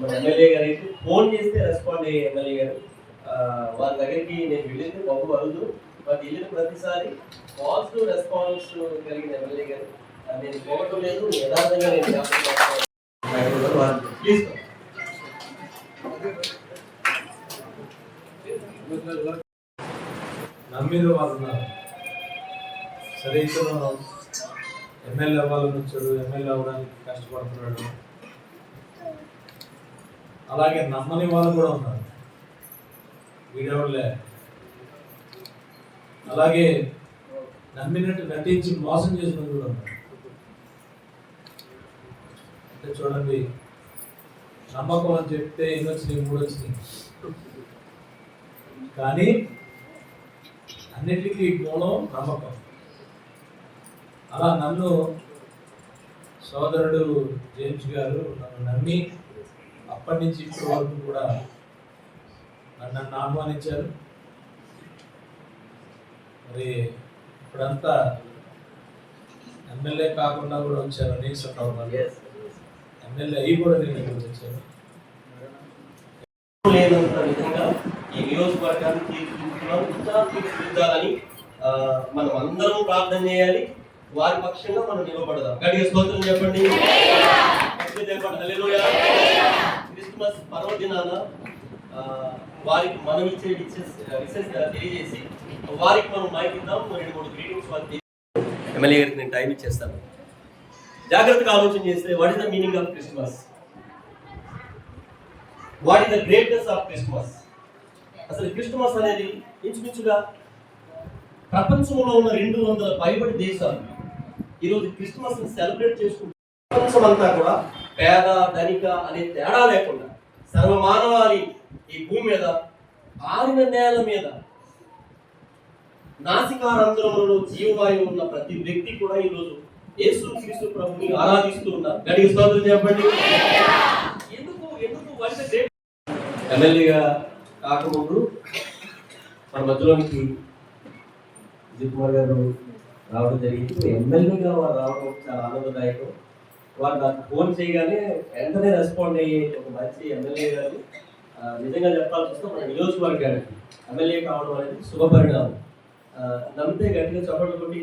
మన ఎమ్మెల్యే గారికి ఫోన్ చేస్తే రెస్పాండ్ అయ్యే ఎమ్మెల్యే గారు. వారి దగ్గరికి నేను వెళ్ళింది బాబు అరుదు. బట్ వెళ్ళిన ప్రతిసారి పాజిటివ్ రెస్పాన్స్ కలిగిన ఎమ్మెల్యే గారు. నేను పోవటం లేదు యథార్థంగా నేను జ్ఞాపకం ప్లీజ్ నమ్మిన వాళ్ళు ఉన్నారు. సరే ఇతను ఎమ్మెల్యే అవ్వాలని వచ్చాడు ఎమ్మెల్యే అవ్వడానికి కష్టపడుతున్నాడు. అలాగే నమ్మని వాళ్ళు కూడా ఉన్నారు. వీడెవడలే? అలాగే నమ్మినట్టు నటించి మోసం చేసిన కూడా ఉన్నారు. అంటే చూడండి నమ్మకం అని చెప్తే ఎన్ని వచ్చినాయి మూడు వచ్చినాయి కానీ అన్నిటికీ మూలం నమ్మకం. అలా నన్ను సోదరుడు జేమ్స్ గారు నన్ను నమ్మి అప్పటి నుంచి ఇప్పటి వరకు కూడా నన్ను నన్ను ఆహ్వానించారు. మరి ఇప్పుడంతా ఎమ్మెల్యే కాకుండా కూడా వచ్చారు అనేక ఉన్నారు Yes. ఎమ్మెల్యే అయ్యి కూడా నేను ఇక్కడికి వచ్చాను. విధంగా ఈ నియోజకవర్గాన్ని తీర్చిదిద్దుతున్నాం ఇంకా తీర్చిదిద్దాలని మనం అందరం ప్రార్థన చేయాలి. వారి పక్షంగా మనం నిలబడదాం. గట్టిగా స్తోత్రం చెప్పండి. చెప్పండి హల్లెలూయా. క్రిస్మస్ పర్వదినాన వారికి మనం ఇచ్చే విషెస్ విషెస్ తెలియజేసి వారికి మనం మైక్ ఇద్దాం. రెండు మూడు గ్రీటింగ్స్ వారికి ఎమ్మెల్యే గారికి నేను టైం ఇచ్చేస్తాను. జాగ్రత్తగా ఆలోచన చేస్తే what is the meaning of Christmas what is the greatness of Christmas అసలు క్రిస్మస్ అనేది ఇంచుమించుగా ప్రపంచంలో ఉన్న రెండు వందల పైబడి దేశాలు. ఈరోజు క్రిస్మస్ సెలబ్రేట్ చేసుకుంటారు ప్రపంచం అంతా కూడా పేద ధనిక అనే తేడా లేకుండా సర్వమానవాళి ఈ భూమి మీద ఆరిన నేల మీద. నాసికారంధ్రంలో జీవవాయువు ఉన్న ప్రతి వ్యక్తి కూడా ఈరోజు యేసు క్రీస్తు ప్రభుని ఆరాధిస్తూ ఉన్నారు. గడికి స్తోత్రం చెప్పండి. ఎందుకు ఎందుకు ఎమ్మెల్యేగా కాకముందు మన మధ్యలోనికి విజయ్ కుమార్ గారు రావడం జరిగింది. ఎమ్మెల్యేగా రావడం చాలా ఆనందదాయకం. వాళ్ళు నాకు ఫోన్ చేయగానే వెంటనే రెస్పాండ్ అయ్యే ఒక మంచి ఎమ్మెల్యే గారు నిజంగా చెప్పాల్సి వస్తే మన నియోజకవర్గానికి ఎమ్మెల్యే కావడం అనేది శుభపరిణామం. నమ్మితే గట్టిగా చప్పట్లు కొట్టి